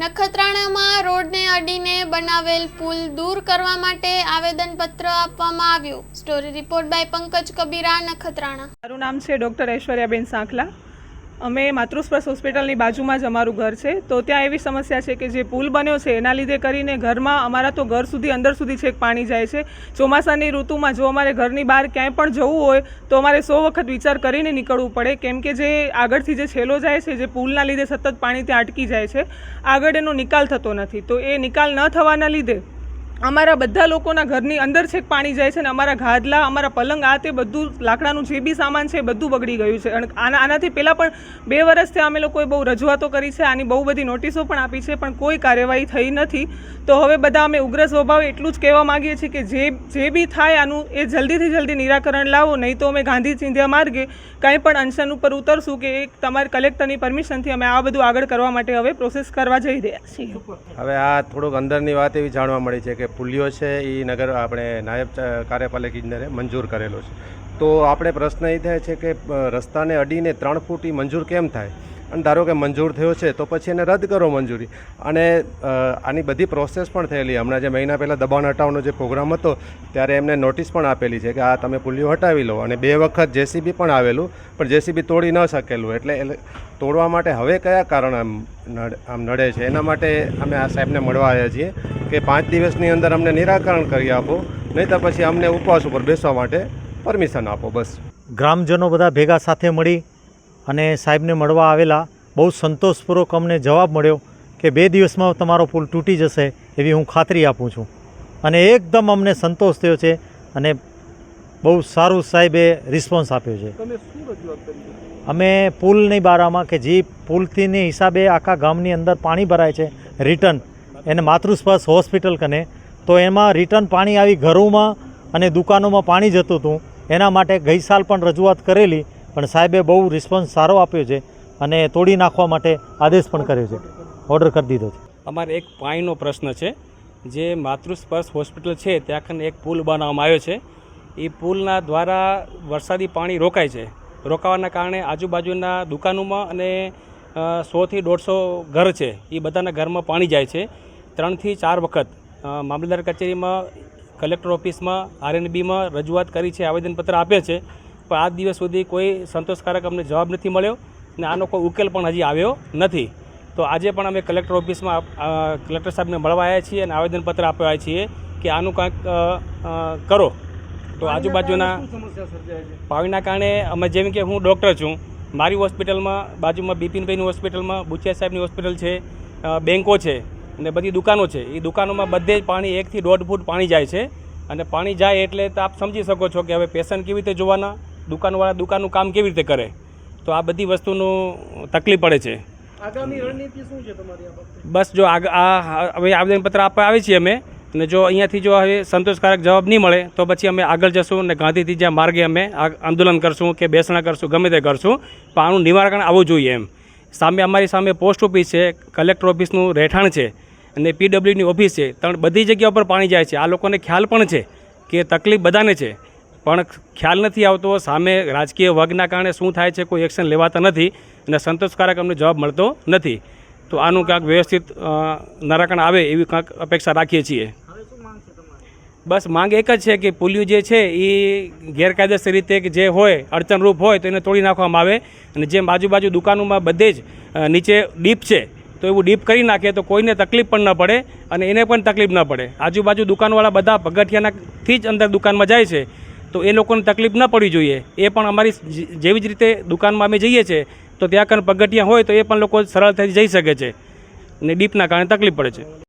નખત્રાણામાં રોડને અડીને બનાવેલ પુલ દૂર કરવા માટે આવેદનપત્ર આપવામાં આવ્યું. Story report by Pankaj Kabira, Nakhatrana. મારું નામ છે ડૉક્ટર ઐશ્વર્યાબેન સાંખલા. અમે માતૃસ્પર્શ હોસ્પિટલની બાજુમાં જ અમારું ઘર છે. તો ત્યાં એવી સમસ્યા છે કે જે પુલ બન્યો છે, એના લીધે કરીને ઘરમાં અમારા તો ઘર સુધી, અંદર સુધી છેક પાણી જાય છે. ચોમાસાની ઋતુમાં જો અમારે ઘરની બહાર ક્યાંય પણ જવું હોય, તો અમારે સો વખત વિચાર કરીને નીકળવું પડે. કેમ કે જે આગળથી જે છેલ્લો જાય છે, જે પુલના લીધે સતત પાણી ત્યાં અટકી જાય છે, આગળ એનો નિકાલ થતો નથી. તો એ નિકાલ ન થવાના લીધે અમારા બધા લોકોના ઘરની અંદર છેક પાણી જાય છે ને અમારા ગાદલા, અમારા પલંગ, આ તે બધું લાકડાનું જે બી સામાન છે બધું બગડી ગયું છે. અને આના આનાથી પહેલાં પણ બે વર્ષથી અમે લોકોએ બહુ રજૂઆતો કરી છે, આની બહુ બધી નોટિસો પણ આપી છે, પણ કોઈ કાર્યવાહી થઈ નથી. તો હવે બધા અમે ઉગ્ર સ્વભાવે એટલું જ કહેવા માગીએ છીએ કે જે જે બી થાય આનું એ જલ્દીથી જલ્દી નિરાકરણ લાવો, નહીં તો અમે ગાંધી ચિંધ્યા માર્ગે કંઈ પણ અનશન ઉપર ઉતરશું કે એક તમારી કલેક્ટરની પરમિશનથી અમે આ બધું આગળ કરવા માટે હવે પ્રોસેસ કરવા જઈ રહ્યા છીએ. હવે આ થોડુંક અંદરની વાત એવી જાણવા મળી છે કે પુલિયો છે એ નગર આપણે નાયબ કાર્યપાલક ઇજનેરે મંજૂર કરેલો છે. તો આપણે પ્રશ્ન એ થાય છે કે રસ્તાને અડીને ત્રણ ફૂટ એ મંજૂર કેમ થાય? અને ધારો કે મંજૂર થયો છે, તો પછી એને રદ કરો મંજૂરી. અને આની બધી પ્રોસેસ પણ થયેલી. હમણાં જે મહિના પહેલાં દબાણ હટાવવાનો જે પ્રોગ્રામ હતો, ત્યારે એમને નોટિસ પણ આપેલી છે કે, આ તમે પુલિયો હટાવી લો. અને બે વખત જેસીબી પણ આવેલું, પણ જેસીબી તોડી ન શકેલું. એટલે તોડવા માટે હવે કયા કારણ આમ આમ નડે છે? એના માટે અમે આ સાહેબને મળવા આવ્યા છીએ. કે પાંચ દિવસની અંદર અમને નિરાકરણ કરી આપો નહીં તો પછી અમને ઉપવાસ ઉપર બેસવા માટે પરમિશન આપો બસ. ગ્રામજનો બધા ભેગા સાથે મળી અને સાહેબને મળવા આવેલા. બહુ સંતોષપૂર્વક અમને જવાબ મળ્યો કે બે દિવસમાં તમારો પુલ તૂટી જશે એવી હું ખાતરી આપું છું. અને એકદમ અમને સંતોષ થયો છે અને બહુ સારું સાહેબે રિસ્પોન્સ આપ્યો છે. તમે શું રજૂઆત કરી અમે પુલની બારામાં કે જે પુલથીની હિસાબે આખા ગામની અંદર પાણી ભરાય છે રિટર્ન એને માતૃસ્પર્શ હોસ્પિટલ કને, તો એમાં રિટર્ન પાણી આવી ઘરોમાં અને દુકાનોમાં પાણી જતું હતું. એના માટે ગઈ સાલ પણ રજૂઆત કરેલી, પણ સાહેબે બહુ રિસ્પોન્સ સારો આપ્યો છે અને તોડી નાખવા માટે આદેશ પણ કર્યો છે. ઓર્ડર કરી દીધો છે. અમારે એક પાણીનો પ્રશ્ન છે. જે માતૃસ્પર્શ હોસ્પિટલ છે, ત્યાં કને એક પુલ બનાવવામાં આવ્યો છે. એ પુલના દ્વારા વરસાદી પાણી રોકાય છે. રોકાવાના કારણે આજુબાજુના દુકાનોમાં અને સોથી દોઢસો ઘર છે. એ બધાના ઘરમાં પાણી જાય છે. ત્રણથી ચાર વખત મામલતદાર કચેરીમાં કલેક્ટર ઓફિસમાં આરએનબીમાં રજૂઆત કરી છે આવેદનપત્ર આપે છે. પણ આજ દિવસ સુધી કોઈ સંતોષકારક અમને જવાબ નથી મળ્યો ને આનો કોઈ ઉકેલ પણ હજી આવ્યો નથી. તો આજે પણ અમે કલેક્ટર ઓફિસમાં કલેક્ટર સાહેબને મળવા આવ્યા છીએ અને આવેદનપત્ર આપવા આવ્યા છીએ કે આનું કાંઈક કરો. તો આજુબાજુના પાણીના કારણે અમે જેમ કે હું ડૉક્ટર છું મારી હોસ્પિટલમાં બાજુમાં બિપિનભાઈની હોસ્પિટલમાં બુચિયા સાહેબની હોસ્પિટલ છે બેંકો છે. અને બધી દુકાનો છે. એ દુકાનોમાં બધે જ પાણી એકથી દોઢ ફૂટ પાણી જાય છે. અને પાણી જાય એટલે તો આપ સમજી શકો છો કે હવે પેશન્ટ કેવી રીતે જોવાના દુકાનવાળા દુકાનનું કામ કેવી રીતે કરે. તો આ બધી વસ્તુનું તકલીફ પડે છે. આગામી રણનીતિ શું છે તમારી બસ જો આ હવે આવેદનપત્ર આપવા આવે છીએ અમે. અને જો અહીંયાથી જો હવે સંતોષકારક જવાબ નહીં મળે તો પછી અમે આગળ જશું અને ગાંધીથી જ્યાં માર્ગે અમે આંદોલન કરશું કે બેસણા કરશું ગમે તે કરશું. પણ આનું નિવારણ આવવું જોઈએ એમ. સામે અમારી સામે પોસ્ટ ઓફિસ છે કલેક્ટર ઓફિસનું રહેઠાણ છે. અને પીડબ્લ્યુની ઓફિસ છે. ત્રણ બધી જગ્યા ઉપર પાણી જાય છે. આ લોકોને ખ્યાલ પણ છે કે તકલીફ બધાને છે. પણ ખ્યાલ નથી આવતો સામે રાજકીય વર્ગના કારણે શું થાય છે કોઈ એક્શન લેવાતા નથી અને સંતોષકારક અમને જવાબ મળતો નથી. તો આનું કાંક વ્યવસ્થિત નિરાકરણ આવે એવી કાંક અપેક્ષા રાખીએ છીએ. બસ માંગ એક જ છે કે પુલિયું જે છે એ ગેરકાયદેસર રીતે કે જે હોય અડચણરૂપ હોય તો એને તોડી નાખવામાં આવે. અને જેમ આજુબાજુ દુકાનોમાં બધે જ નીચે ડીપ છે તો એવું ડીપ કરી નાખે તો કોઈને તકલીફ પણ ન પડે અને એને પણ તકલીફ ન પડે. આજુબાજુ દુકાનવાળા બધા પગથિયાનાથી જ અંદર દુકાનમાં જાય છે. તો એ લોકોને તકલીફ ન પડવી જોઈએ. એ પણ અમારી જેવી જ રીતે દુકાનમાં અમે જઈએ છીએ તો ત્યાં કણ પગથિયા હોય તો એ પણ લોકો સરળતાથી જઈ શકે છે. ને ડીપના કારણે તકલીફ પડે છે.